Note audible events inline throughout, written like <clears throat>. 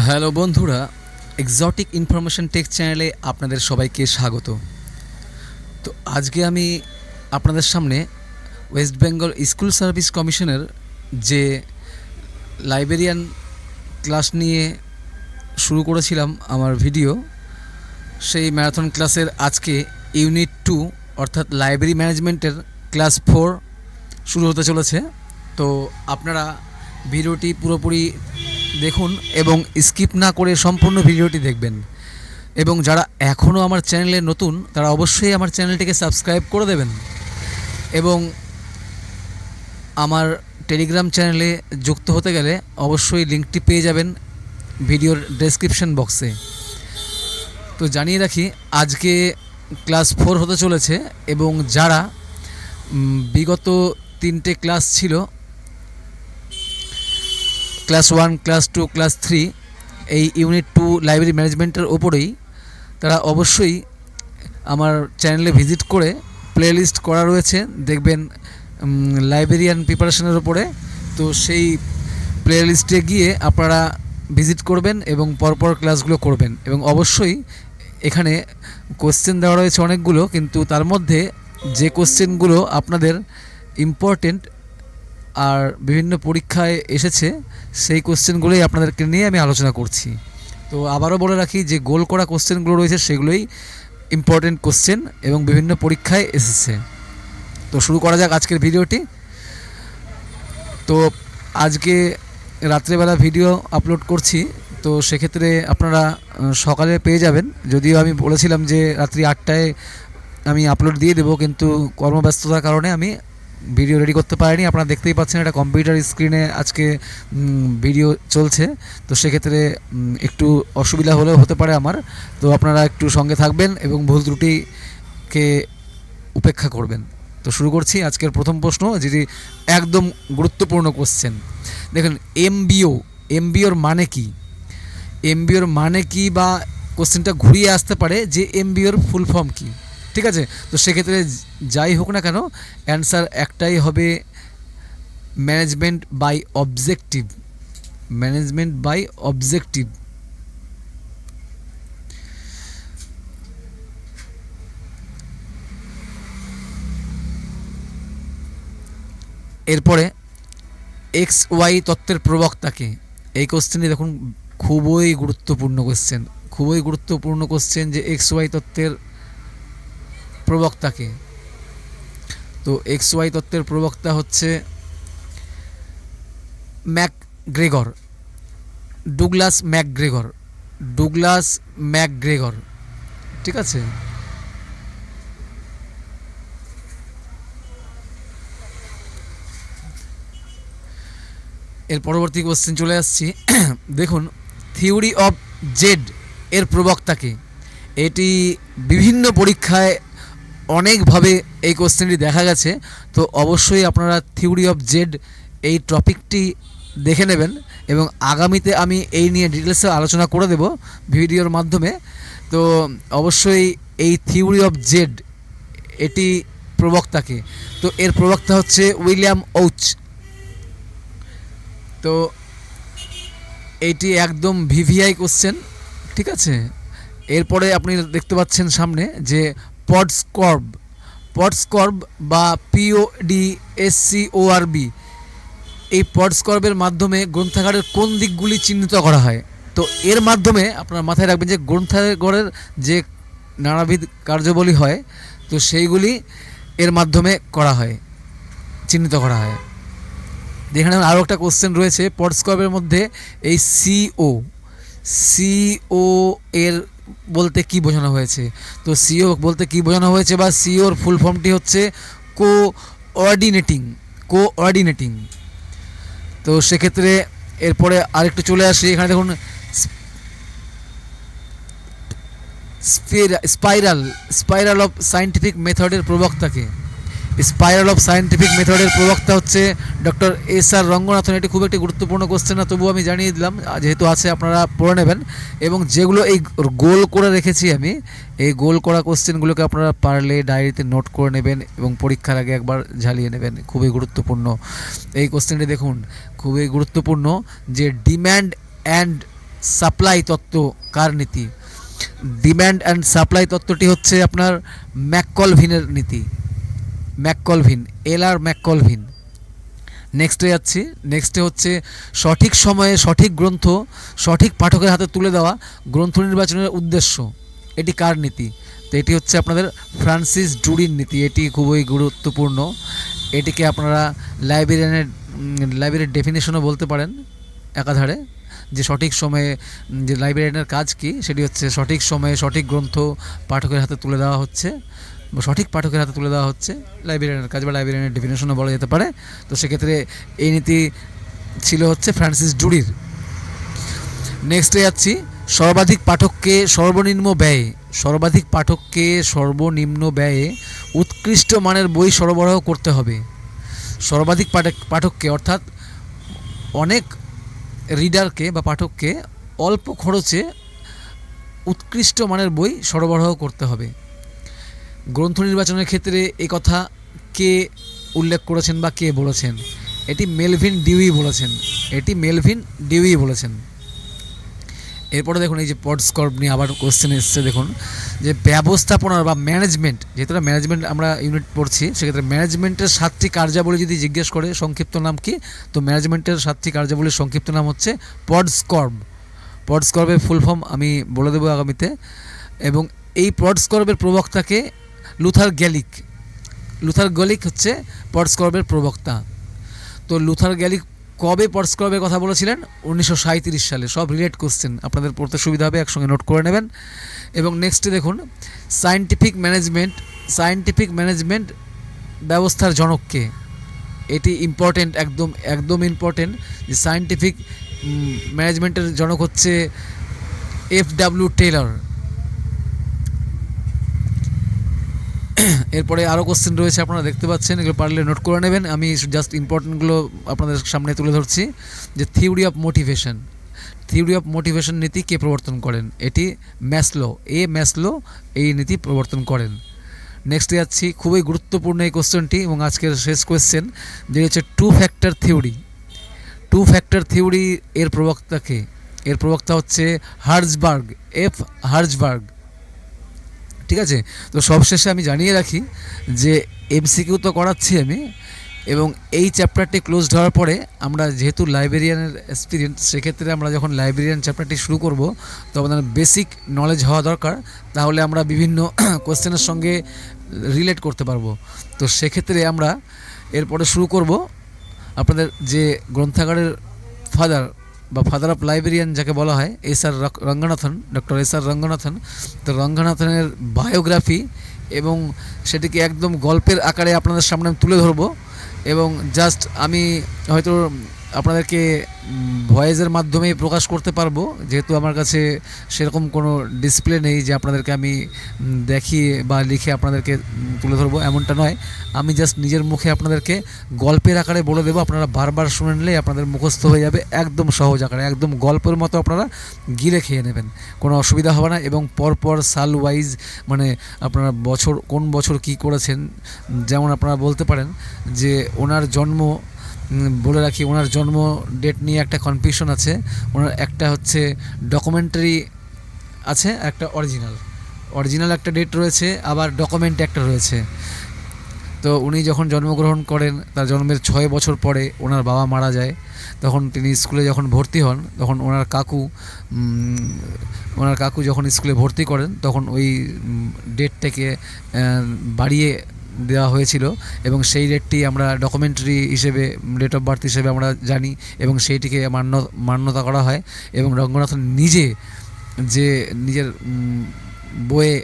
Hello বন্ধুরা exotic information take চ্যানেলে আপনাদের সবাইকে স্বাগত। তো আজকে আমি আপনাদের সামনে ওয়েস্ট বেঙ্গল স্কুল সার্ভিস কমিশনের যে লাইব্রেরিয়ান ক্লাস নিয়ে শুরু করেছিলাম আমার ভিডিও সেই ম্যারাথন ক্লাসের আজকে ইউনিট টু অর্থাৎ লাইব্রেরি ম্যানেজমেন্টের ক্লাস ফোর শুরু হতে চলেছে। তো আপনারা ভিডিওটি পুরোপুরি দেখুন এবং স্কিপ না করে সম্পূর্ণ ভিডিওটি দেখবেন। এবং যারা এখনও আমার চ্যানেলে নতুন, তারা অবশ্যই আমার চ্যানেলটিকে সাবস্ক্রাইব করে দেবেন। এবং আমার টেলিগ্রাম চ্যানেলে যুক্ত হতে গেলে অবশ্যই লিঙ্কটি পেয়ে যাবেন ভিডিওর ডেসক্রিপশন বক্সে। তো জানিয়ে রাখি, আজকে ক্লাস ফোর হতে চলেছে এবং যারা বিগত তিনটে ক্লাস ছিল class one, class two, class three এই ইউনিট টু লাইব্রেরি ম্যানেজমেন্টের ওপরেই তারা অবশ্যই আমার চ্যানেলে ভিজিট করে প্লেলিস্ট করা রয়েছে। দেখবেন লাইব্রেরিয়ান প্রিপারেশনের ওপরে। তো সেই প্লেলিস্টে গিয়ে আপনারা ভিজিট করবেন এবং পরপর ক্লাসগুলো করবেন এবং অবশ্যই এখানে কোশ্চেন দেওয়া রয়েছে অনেকগুলো, কিন্তু তার মধ্যে যে কোশ্চেনগুলো আপনাদের ইম্পর্টেন্ট আর বিভিন্ন পরীক্ষায় এসেছে, সেই কোশ্চেনগুলোই আপনাদেরকে নিয়ে আমি আলোচনা করছি। তো আবারও বলে রাখি যে গোল করা কোশ্চেনগুলো রয়েছে, সেগুলোই ইম্পর্টেন্ট কোশ্চেন এবং বিভিন্ন পরীক্ষায় এসেছে। তো শুরু করা যাক আজকের ভিডিওটি। তো আজকে রাত্রেবেলা ভিডিও আপলোড করছি, তো সেক্ষেত্রে আপনারা সকালে পেয়ে যাবেন। যদিও আমি বলেছিলাম যে রাত্রি আটটায় আমি আপলোড দিয়ে দেবো, কিন্তু কর্মব্যস্ততার কারণে আমি ভিডিও রেডি করতে পারিনি। আপনারা দেখতেই পাচ্ছেন এটা কম্পিউটার স্ক্রিনে আজকে ভিডিও চলছে। তো সেক্ষেত্রে একটু অসুবিধা হলেও হতে পারে আমার। তো আপনারা একটু সঙ্গে থাকবেন এবং ভুল ত্রুটিকে উপেক্ষা করবেন। তো শুরু করছি আজকের প্রথম প্রশ্ন যেটি একদম গুরুত্বপূর্ণ কোশ্চেন দেখুন এমবিও এমবিওর মানে কি? এমবিওর মানে কি বা কোশ্চেনটা ঘুরিয়ে আসতে পারে যে এমবিওর ফুল ফর্ম কি? ঠিক আছে? তো সেক্ষেত্রে যাই হোক না কেন অ্যান্সার একটাই হবে management by objective management by objective এরপরে এক্স ওয়াই তত্ত্বের প্রবক্তাকে এই কোশ্চেনটি দেখুন, খুবই গুরুত্বপূর্ণ কোশ্চেন খুবই গুরুত্বপূর্ণ কোশ্চেন যে এক্স ওয়াই তত্ত্বের প্রবক্তাকে। তো এক্স ওয়াই তত্ত্বের প্রবক্তা হচ্ছে McGregor Douglas McGregor Douglas McGregor ঠিক আছে? এর পরবর্তী কোশ্চেন চলে আসছি। <clears throat> দেখুন থিওরি অফ জেড এর প্রবক্তাকে। এটি বিভিন্ন পরীক্ষায় অনেকভাবে এই কোশ্চেনটি দেখা গেছে, তো অবশ্যই আপনারা থিওরি অফ জেড এই টপিকটি দেখে নেবেন এবং আগামীতে আমি এই নিয়ে ডিটেলসে আলোচনা করে দেব ভিডিওর মাধ্যমে। তো অবশ্যই এই থিওরি অফ জেড, এটি প্রবক্তাকে। তো এর প্রবক্তা হচ্ছে উইলিয়াম ওচ তো এইটি একদম ভিভিআই কোশ্চেন, ঠিক আছে? এরপরে আপনি দেখতে পাচ্ছেন সামনে যে পডস্কর্ব পডস্কর্ব বা পিওডি এসসিওআরবি এই পডস্কর্বের মাধ্যমে গ্রন্থাগারের কোন দিকগুলি চিহ্নিত করা হয়? তো এর মাধ্যমে আপনারা মাথায় রাখবেন যে গ্রন্থাগারের যে নানাবিধ কার্যাবলী হয়, তো সেইগুলি এর মাধ্যমে করা হয়, চিহ্নিত করা হয়। এখানে আরও একটা কোশ্চেন রয়েছে পডস্কপের মধ্যে এই সিও সিও এর বলতে কি বোঝানো হয়েছে? তো সিও বলতে কি বোঝানো হয়েছে বা সিওর ফুল ফর্মটি হচ্ছে কো অর্ডিনেটিং কো অর্ডিনেটিং তো সেক্ষেত্রে এরপরে আরেকটু চলে আসি, এখানে দেখুন স্পাইরাল স্পাইরাল অফ সায়েন্টিফিক মেথডের প্রবক্তাকে। স্পাইরাল অফ সায়েন্টিফিক মেথডের প্রবক্তা হচ্ছে ডক্টর এস আর রঙ্গনাথন এটি খুব একটি গুরুত্বপূর্ণ কোশ্চেন না, তবুও আমি জানিয়ে দিলাম, যেহেতু আছে আপনারা পড়ে নেবেন। এবং যেগুলো এই গোল করে রেখেছি আমি, এই গোল করা কোশ্চেনগুলোকে আপনারা পারলে ডায়েরিতে নোট করে নেবেন এবং পরীক্ষার আগে একবার ঝালিয়ে নেবেন। খুবই গুরুত্বপূর্ণ। এই কোশ্চেনটি দেখুন, খুবই গুরুত্বপূর্ণ যে ডিম্যান্ড অ্যান্ড সাপ্লাই তত্ত্ব কার নীতি? ডিম্যান্ড অ্যান্ড সাপ্লাই তত্ত্বটি হচ্ছে আপনার ম্যাককলভিনের নীতি। ম্যাককলভিন এল আর ম্যাককলভিন নেক্সটে যাচ্ছি। নেক্সটে হচ্ছে সঠিক সময়ে সঠিক গ্রন্থ, সঠিক পাঠকের হাতে তুলে দেওয়া গ্রন্থ নির্বাচনের উদ্দেশ্য। এটি কার নীতি? তো এটি হচ্ছে আপনাদের ফ্রান্সিস ডুরির নীতি। এটি খুবই গুরুত্বপূর্ণ। এটিকে আপনারা লাইব্রেরিয়ানের লাইব্রেরির ডেফিনেশনও বলতে পারেন একাধারে। যে সঠিক সময়ে, যে লাইব্রেরিয়ানের কাজ কি, সেটি হচ্ছে সঠিক সময়ে সঠিক গ্রন্থ পাঠকের হাতে তুলে দেওয়া হচ্ছে। সঠিক পাঠকের হাতে তুলে দেওয়া হচ্ছে। লাইব্রেরিয়ানের কাজ বা লাইব্রেরিয়ানের ডেফিনেশনও বলা যেতে পারে। তো সেক্ষেত্রে এই নীতি ছিল হচ্ছে ফ্রান্সিস ডুরির নেক্সটে যাচ্ছি। সর্বাধিক পাঠককে সর্বনিম্ন ব্যয়ে, সর্বাধিক পাঠককে সর্বনিম্ন ব্যয়ে উৎকৃষ্ট মানের বই সরবরাহ করতে হবে। সর্বাধিক পাঠক পাঠককে অর্থাৎ অনেক রিডারকে বা পাঠককে অল্প খরচে উৎকৃষ্ট মানের বই সরবরাহ করতে হবে। গ্রন্থ নির্বাচনের ক্ষেত্রে এই কথা কে উল্লেখ করেছেন বা কে বলেছেন? এটি মেলভিন ডিউই বলেছেন। এটি মেলভিন ডিউই বলেছেন। এরপরে দেখুন, এই যে পড স্কর্প নিয়ে আবার কোশ্চেন এসছে, দেখুন। যে ব্যবস্থাপনার বা ম্যানেজমেন্ট যেহেতু ম্যানেজমেন্ট আমরা ইউনিট পড়ছি, সেক্ষেত্রে ম্যানেজমেন্টের সাতটি কার্যাবলী যদি জিজ্ঞেস করে, সংক্ষিপ্ত নাম কি? তো ম্যানেজমেন্টের সাতটি কার্যাবলীর সংক্ষিপ্ত নাম হচ্ছে পড স্কর্ব পড স্কর্বের ফুল ফর্ম আমি বলে দেবো আগামীতে। এবং এই পড স্কর্বের প্রবক্তাকে লুথার গ্যালিক। লুথার গ্যালিক হচ্ছে পটস্কর্বের প্রবক্তা। তো লুথার গ্যালিক কবে পডস্ক্রবের কথা বলেছিলেন? উনিশশো সালে। সব রিলেট কোশ্চেন আপনাদের পড়তে সুবিধা হবে, একসঙ্গে নোট করে নেবেন। এবং নেক্সটে দেখুন সায়েন্টিফিক ম্যানেজমেন্ট সায়েন্টিফিক ম্যানেজমেন্ট ব্যবস্থার জনককে। এটি ইম্পর্টেন্ট একদম একদম ইম্পর্টেন্ট যে সায়েন্টিফিক ম্যানেজমেন্টের জনক হচ্ছে এফ ডাব্লিউ টেলর <clears throat> এরপরে আরও কোশ্চেন রয়েছে, আপনারা দেখতে পাচ্ছেন, এগুলো পারলে নোট করে নেবেন। আমি জাস্ট ইম্পর্টেন্টগুলো আপনাদের সামনে তুলে ধরছি, যে theory of motivation theory of motivation নীতি কে প্রবর্তন করেন? এটি ম্যাসলো, এ ম্যাসলো, এই নীতি প্রবর্তন করেন। নেক্সট যাচ্ছি, খুবই গুরুত্বপূর্ণ এই কোশ্চেনটি এবং আজকের শেষ কোয়েশ্চেন যে হচ্ছে two factor theory two factor theory এর প্রবক্তাকে এর প্রবক্তা হচ্ছে হার্জবার্গ এফ হার্জবার্গ। ঠিক আছে? তো সবশেষে আমি জানিয়ে রাখি যে এমসিকিউ তো করাচ্ছি আমি এবং এই চ্যাপ্টারটি ক্লোজড হওয়ার পরে আমরা যেহেতু লাইব্রেরিয়ানের এক্সপিরিয়েন্স সেক্ষেত্রে আমরা যখন লাইব্রেরিয়ান চ্যাপ্টারটি শুরু করব, তো আমাদের বেসিক নলেজ হওয়া দরকার। তাহলে আমরা বিভিন্ন <coughs> কোশ্চেনের সঙ্গে রিলেট করতে পারব। তো সেক্ষেত্রে আমরা এরপরে শুরু করব। আপনাদের যে গ্রন্থাগারের ফাদার বা ফাদার অফ লাইব্রেরিয়ান যাকে বলা হয় S R Ranganathan doctor S R Ranganathan, তো রঙ্গনাথনের বায়োগ্রাফি এবং সেটিকে একদম গল্পের আকারে আপনাদের সামনে আমি তুলে ধরবো। এবং জাস্ট আমি হয়তো আপনাদেরকে ভয়েসের মাধ্যমে প্রকাশ করতে পারব, যেহেতু আমার কাছে সেরকম কোনো ডিসপ্লে নেই যে আপনাদেরকে আমি দেখিয়ে বা লিখে আপনাদেরকে তুলে ধরবো, এমনটা নয়। আমি জাস্ট নিজের মুখে আপনাদেরকে গল্পের আকারে বলে দেবো, আপনারা বারবার শুনে নিলে আপনাদের মুখস্থ হয়ে যাবে একদম সহজ আকারে, একদম গল্পের মতো আপনারা গিলে খেয়ে নেবেন, কোনো অসুবিধা হবে না। এবং পরপর সাল ওয়াইজ মানে আপনারা বছর, কোন বছর কি করেছেন, যেমন আপনারা বলতে পারেন যে ওনার জন্ম বলে রাখি, ওনার জন্ম ডেট নিয়ে একটা কনফিউশন আছে। ওনার একটা হচ্ছে ডকুমেন্টারি আছে একটা অরিজিনাল অরিজিনাল একটা ডেট রয়েছে, আবার ডকুমেন্ট একটা রয়েছে। তো উনি যখন জন্মগ্রহণ করেন, তার জন্মের ছয় বছর পরে ওনার বাবা মারা যায়। তখন তিনি স্কুলে যখন ভর্তি হন, তখন ওনার কাকু ওনার কাকু যখন স্কুলে ভর্তি করেন, তখন ওই ডেটটাকে বাড়িয়ে দেওয়া হয়েছিল এবং সেই রেটটি আমরা ডকুমেন্টারি হিসেবে ডেট অফ বার্থ হিসেবে আমরা জানি এবং সেইটিকে মান্য, মান্যতা করা হয় এবং রঙ্গনাথ নিজে যে, নিজের বইয়ে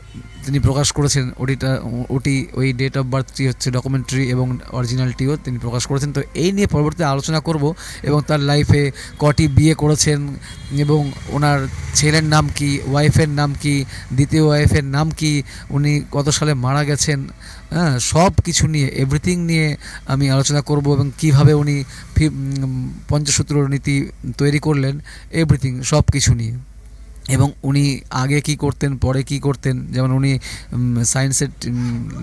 তিনি প্রকাশ করেছেন, ওটিটা, ওটি, ওই ডেট অফ বার্থটি হচ্ছে ডকুমেন্টারি এবং অরিজিনালটিও তিনি প্রকাশ করেছেন। তো এই নিয়ে পরবর্তীতে আলোচনা করব এবং তার লাইফে কটি বিয়ে করেছেন এবং ওনার ছেলের নাম কি ওয়াইফের নাম কি, দ্বিতীয় ওয়াইফের নাম কি, উনি কত সালে মারা গেছেন হ্যাঁ সব কিছু নিয়ে এভরিথিং নিয়ে আমি আলোচনা করব এবং কীভাবে উনি পঞ্চসূত্র নীতি তৈরি করলেন এভরিথিং সব কিছু নিয়ে। এবং উনি আগে কি করতেন, পরে কি করতেন? যেমন উনি সায়েন্সের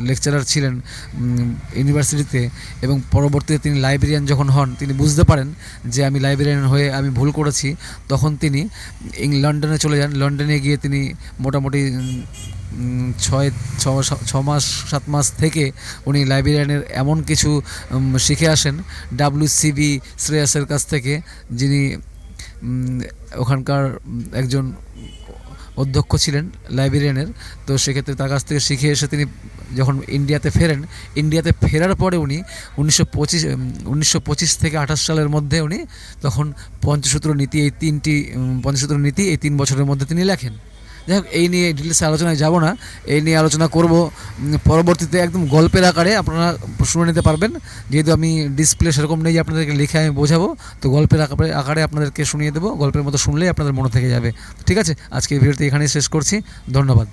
লেকচারার ছিলেন ইউনিভার্সিটিতে এবং পরবর্তীতে তিনি লাইব্রেরিয়ান যখন হন, তিনি বুঝতে পারেন যে আমি লাইব্রেরিয়ান হয়ে আমি ভুল করেছি। তখন তিনি লন্ডনে চলে যান। লন্ডনে গিয়ে তিনি মোটামুটি ছয়, ছ মাস, সাত মাস থেকে উনি লাইব্রেরিয়ানের এমন কিছু শিখে আসেন। ডাব্লিউসিবি শ্রেয়াসের কাছ থেকে, যিনি ওখানকার একজন অধ্যক্ষ ছিলেন লাইব্রেরিয়ানের তো সেক্ষেত্রে তার কাছ থেকে শিখে এসে তিনি যখন ইন্ডিয়াতে ফেরেন, ইন্ডিয়াতে ফেরার পরে উনি উনিশশো পঁচিশ উনিশশো পঁচিশ থেকে আঠাশ সালের মধ্যে উনি তখন পঞ্চসূত্র নীতি, এই তিনটি পঞ্চসূত্র নীতি এই তিন বছরের মধ্যে তিনি লেখেন। যাই হোক, এই নিয়ে ডিটেলসে আলোচনায় যাব না। এই নিয়ে আলোচনা করব। পরবর্তীতে একদম গল্পের আকারে আপনারা শুনে নিতে পারবেন। যেহেতু আমি ডিসপ্লে সেরকম নেই আপনাদেরকে লিখে আমি বোঝাবো, তো গল্পের আকারে আকারে আপনাদেরকে শুনিয়ে দেবো। গল্পের মতো শুনলেই আপনাদের মনে থেকে যাবে। ঠিক আছে, আজকে ভিডিওটি এখানেই শেষ করছি। ধন্যবাদ।